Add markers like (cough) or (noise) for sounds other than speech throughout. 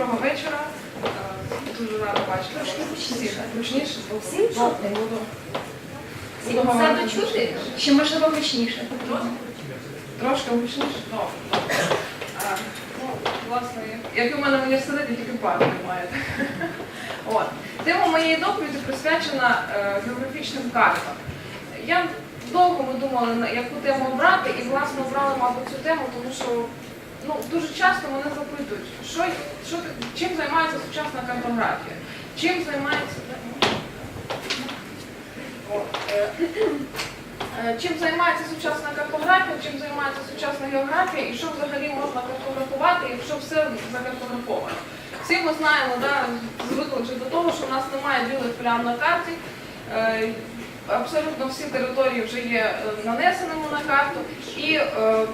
Доброго вечора. Е, Дуже рада бачити. Трошки гучніше. Гучніше? Всім чути? Буду. Всім ззаду? Чи можливо гучніше? Трошки гучніше? Добре. Ну, власне, як і у мене в університеті, тільки пару немає. (laughs) От. Тема моєї доповіді присвячена е, географічним картам. Я довго ми думали, яку тему обрати, і власне обрали, мабуть, цю тему, тому що ну, дуже часто мене запитують, що, що, чим займається сучасна картографія, чим займається. Е, Е, Чим займається сучасна картографія, чим займається сучасна географія і що взагалі можна картографувати, якщо все закартографовано. Всі ми знаємо, да, звикли до того, що в нас немає білих плям на карті. Е, Абсолютно всі території вже є е, нанесеними на карту. І е,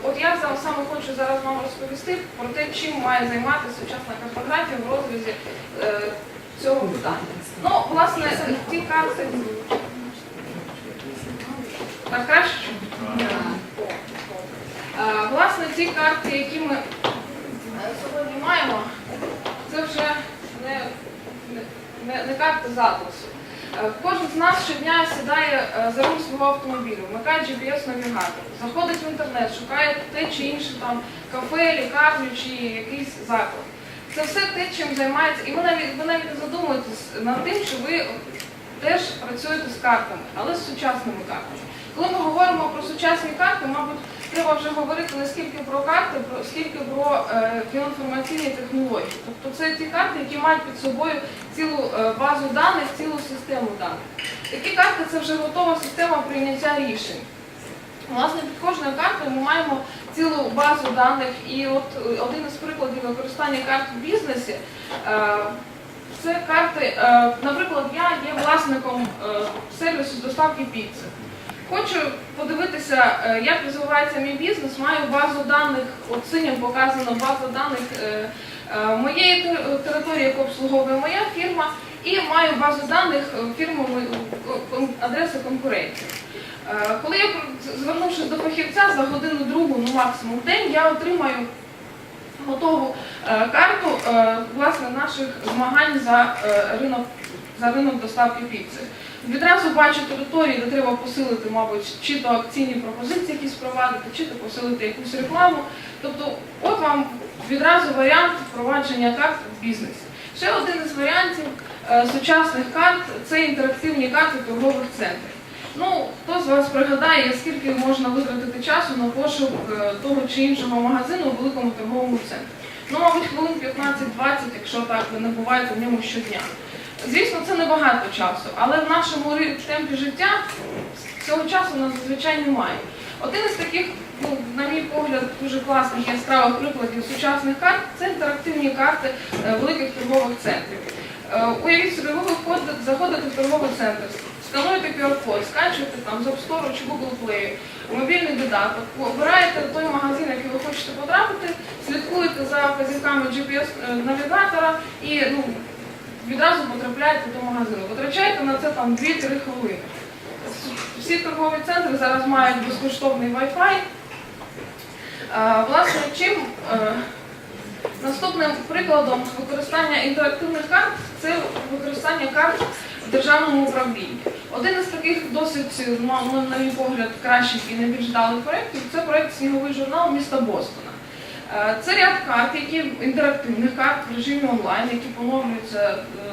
от я саме хочу зараз вам розповісти про те, чим має займатися сучасна картографія в розрізі е, цього питання. Ну, власне, ті карти. Так краще? Е, Власне, ці карти, які ми е, сьогодні маємо, це вже не, не, не, карти. Е, Кожен з нас щодня сідає е, за руль свого автомобілю, вмикає GPS-навігатор, заходить в інтернет, шукає те чи інше там кафе, лікарню чи якийсь заклад. Це все те, чим займається. І ви навіть, ви навіть не задумуєтесь над тим, що ви теж працюєте з картами, але з сучасними картами. Коли ми говоримо про сучасні карти, мабуть, треба вже говорити не скільки про карти, скільки про е, геоінформаційні технології. Тобто це ті карти, які мають під собою цілу е, базу даних, цілу систему даних. Такі карти це вже готова система прийняття рішень. Власне, під кожною картою ми маємо цілу базу даних, і от е, один із прикладів використання карт в бізнесі. це карти, наприклад, я є власником сервісу доставки піци. Хочу подивитися, е, як розвивається мій бізнес. Маю базу даних, от синім показано база даних е, е, моєї території, яку обслуговує моя фірма, і маю базу даних фірми адреси конкурентів. Коли я звернувшись до фахівця за годину другу, ну максимум день, я отримаю готову карту власне наших змагань за ринок за ринок доставки піци. Відразу бачу території, де треба посилити, мабуть, чи то акційні пропозиції якісь впровадити, чи то посилити якусь рекламу. Тобто, от вам відразу варіант впровадження карт в бізнесі. Ще один із варіантів е, сучасних карт це інтерактивні карти торгових центрів. Ну, хто з вас пригадає, скільки можна витратити часу на пошук е, того чи іншого магазину у великому торговому центрі? Ну, мабуть, хвилин 15-20, якщо так ви не буваєте в ньому щодня. Звісно, це небагато часу, але в нашому темпі життя цього часу у нас зазвичай немає. Один із таких, ну, на мій погляд, дуже класних яскравих прикладів сучасних карт це інтерактивні карти е, великих торгових центрів. Е, Уявіть собі, ви заходите в торговий центр, скануєте QR-код, скачуєте там з App Store чи Google Play, мобільний додаток, обираєте той магазин, який ви хочете потрапити, слідкуєте за вказівками GPS-навігатора і ну, відразу потрапляєте до магазину. Витрачаєте на це там 2-3 хвилини. Всі торгові центри зараз мають безкоштовний Wi-Fi. Власне, чим е, наступним прикладом використання інтерактивних карт це використання карт в державному управлінні. Один із таких досить, на мій погляд, кращих і найбільш вдалих проєктів це проєкт Сніговий журнал міста Бостона. Е, Це ряд карт, які інтерактивних карт в режимі онлайн, які поновлюються е,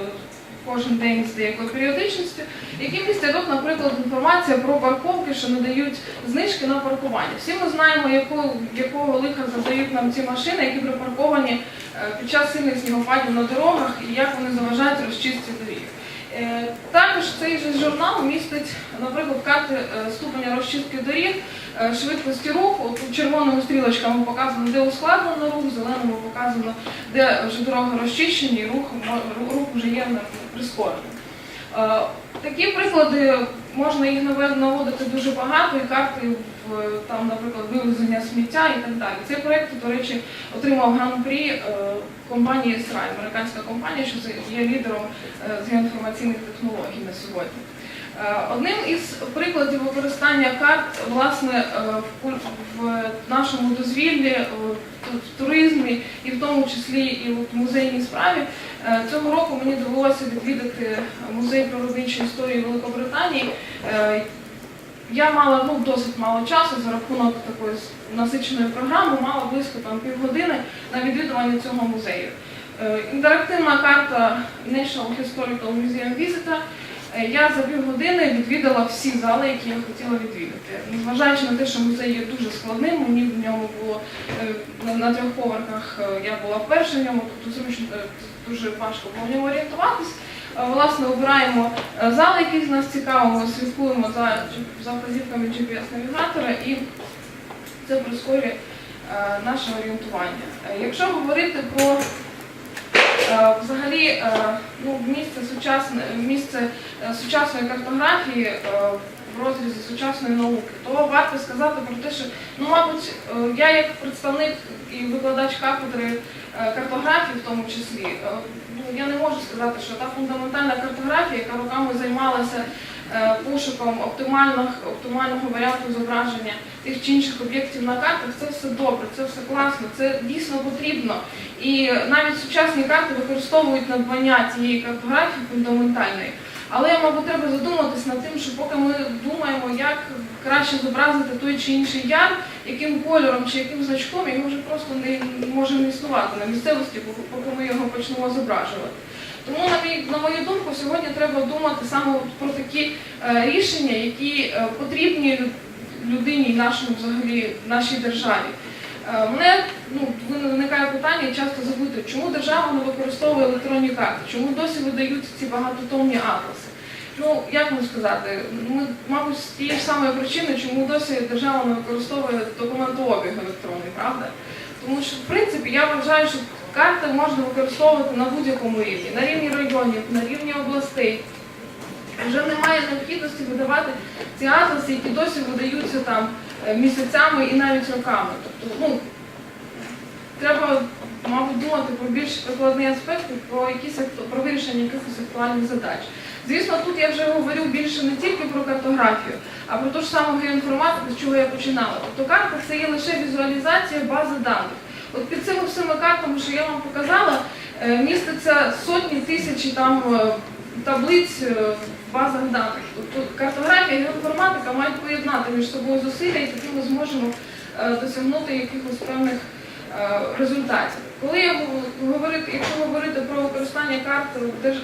кожен день з деякою періодичністю, які містять, наприклад, інформація про парковки, що надають знижки на паркування. Всі ми знаємо, яку, якого лиха задають нам ці машини, які припарковані е, під час сильних снігопадів на дорогах і як вони заважають. Е, Також цей же журнал містить, наприклад, карти е, ступеня розчистки доріг, е, швидкості руху. Тут червоними стрілочками показано, де ускладнено рух, зеленими показано, де вже дороги розчищені, і рух, рух вже є прискорений. Е, Такі приклади можна їх наводити дуже багато, і карти там, наприклад, вивезення сміття і так далі. Цей проєкт, до речі, отримав гран-прі е, компанії SRAI, американська компанія, що є лідером е, з геоінформаційних технологій на сьогодні. Е, Одним із прикладів використання карт власне в нашому дозвіллі, в туризмі і в тому числі і в музейній справі цього року мені довелося відвідати музей природничої історії Великобританії. Е, Я мала ну, досить мало часу за рахунок такої насиченої програми, мала близько там півгодини на відвідування цього музею. Е, Інтерактивна карта National Historical Museum Visitor. Е, Я за півгодини відвідала всі зали, які я хотіла відвідати. Незважаючи на те, що музей є дуже складним, мені в ньому було е, на, трьох поверхах е, я була вперше в ньому, тобто зручно дуже важко було в ньому орієнтуватись. Власне, обираємо е, зал, який з нас цікавимо, слідкуємо за, за вказівками GPS-навігатора і це прискорює наше орієнтування. Якщо говорити про взагалі е, ну, місце, сучасне, місце е, сучасної картографії е, в розрізі сучасної науки, то варто сказати про те, що ну, мабуть, е, я як представник і викладач кафедри е, картографії в тому числі, е, ну, я не можу сказати, що та фундаментальна картографія, яка роками займалася е, пошуком оптимального, оптимального варіанту зображення тих чи інших об'єктів на картах, це все добре, це все класно, це дійсно потрібно. І навіть сучасні карти використовують надбання цієї картографії фундаментальної. Але, мабуть, треба задуматись над тим, що поки ми думаємо, як краще зобразити той чи інший яр, яким кольором чи яким значком, він може просто не може не існувати на місцевості, поки ми його почнемо зображувати. Тому, на, мою думку, сьогодні треба думати саме про такі е, рішення, які е, потрібні людині нашому взагалі нашій державі. Е, Мене ну, виникає питання і часто запитують, чому держава не використовує електронні карти, чому досі видають ці багатотомні атласи. Ну, як вам сказати, ми, мабуть, з тієї ж самої причини, чому досі держава не використовує документообіг електронний, правда? Тому що, в принципі, я вважаю, що карти можна використовувати на будь-якому рівні, на рівні районів, на рівні областей. Вже немає необхідності видавати ці атласи, які досі видаються там е, місяцями і навіть роками. Тобто, ну, треба, мабуть, думати про більш прикладні аспекти, про якісь про вирішення якихось актуальних задач. Звісно, тут я вже говорю більше не тільки про картографію, а про ту ж саму геоінформатику, з чого я починала. Тобто карта це є лише візуалізація бази даних. От під цими всіми картами, що я вам показала, е, міститься сотні тисячі там е, таблиць е, в базах даних. Тобто картографія і інформатика мають поєднати між собою зусилля, і тоді ми зможемо е, досягнути якихось певних е, результатів. Коли я гов- говорити, якщо говорити про використання карт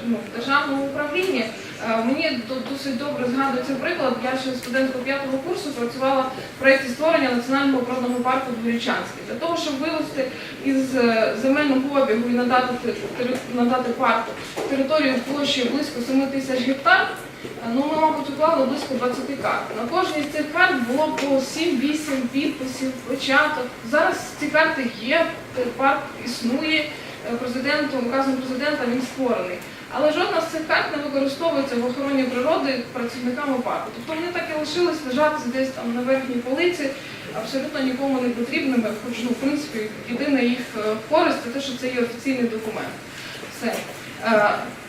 ну, в державному управлінні, е, мені досить добре згадується приклад. Я ще студентка п'ятого курсу працювала в проєкті створення національного природного парку Дворічанський. Для того, щоб вивести із е, земельного обігу і надати, надати парку територію площею близько 7 тисяч гектар, е, ну ми, мабуть, уклали близько 20 карт. На кожній з цих карт було по 7-8 підписів, початок. Зараз ці карти є, парк існує, е, президентом, указом президента він створений. Але жодна з цих карт не використовується в охороні природи працівниками парку. Тобто вони так і лишились лежати десь там на верхній полиці, абсолютно нікому не потрібними, хоч ну, в принципі єдина їх е, користь це те, що це є офіційний документ. Все.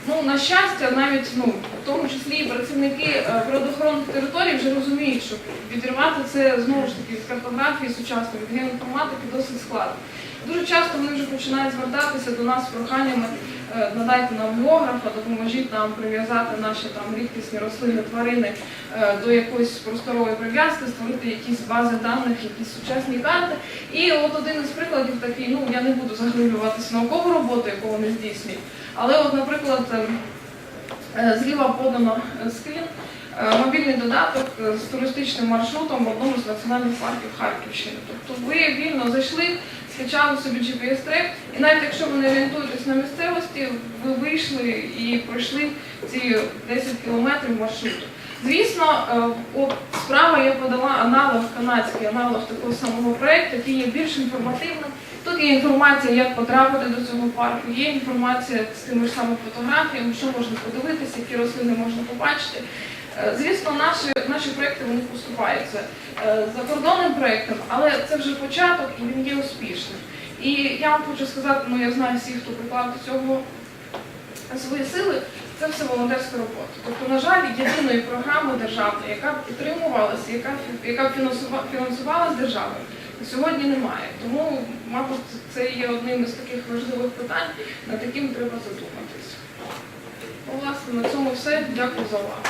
Ну, на щастя, навіть ну, в тому числі і працівники е, природоохоронних територій вже розуміють, що відірвати це знову ж таки від картографії сучасної, від геоінформатики досить складно. Дуже часто вони вже починають звертатися до нас з проханнями е, надайте нам географа, допоможіть нам прив'язати наші там рідкісні рослини, тварини е, до якоїсь просторової прив'язки, створити якісь бази даних, якісь сучасні карти. І от один із прикладів такий, ну я не буду заглиблюватися наукову роботу, яку вони здійснюють. Але, от, наприклад, е, е, зліва подано скрін, е, мобільний додаток з туристичним маршрутом в одному з національних парків Харківщини. Тобто ви вільно зайшли, скачали собі GPS-трек, і навіть якщо ви не орієнтуєтесь на місцевості, ви вийшли і пройшли ці 10 кілометрів маршруту. Звісно, е, от справа я подала аналог, канадський аналог такого самого проєкту, який є більш інформативним. Тут є інформація, як потрапити до цього парку, є інформація з тими ж самими фотографіями, що можна подивитися, які рослини можна побачити. Е, Звісно, наші, наші проекти вони поступаються е, закордонним проектам, але це вже початок і він є успішним. І я вам хочу сказати, ну я знаю всіх, хто приклав до цього свої сили. це все волонтерська робота. Тобто, на жаль, єдиної програми державної, яка підтримувалася, яка, яка фінансувалася державою, сьогодні немає. Тому, мабуть, це є одним із таких важливих питань, над яким треба задуматись. Ну, Власне, на цьому все. Дякую за увагу.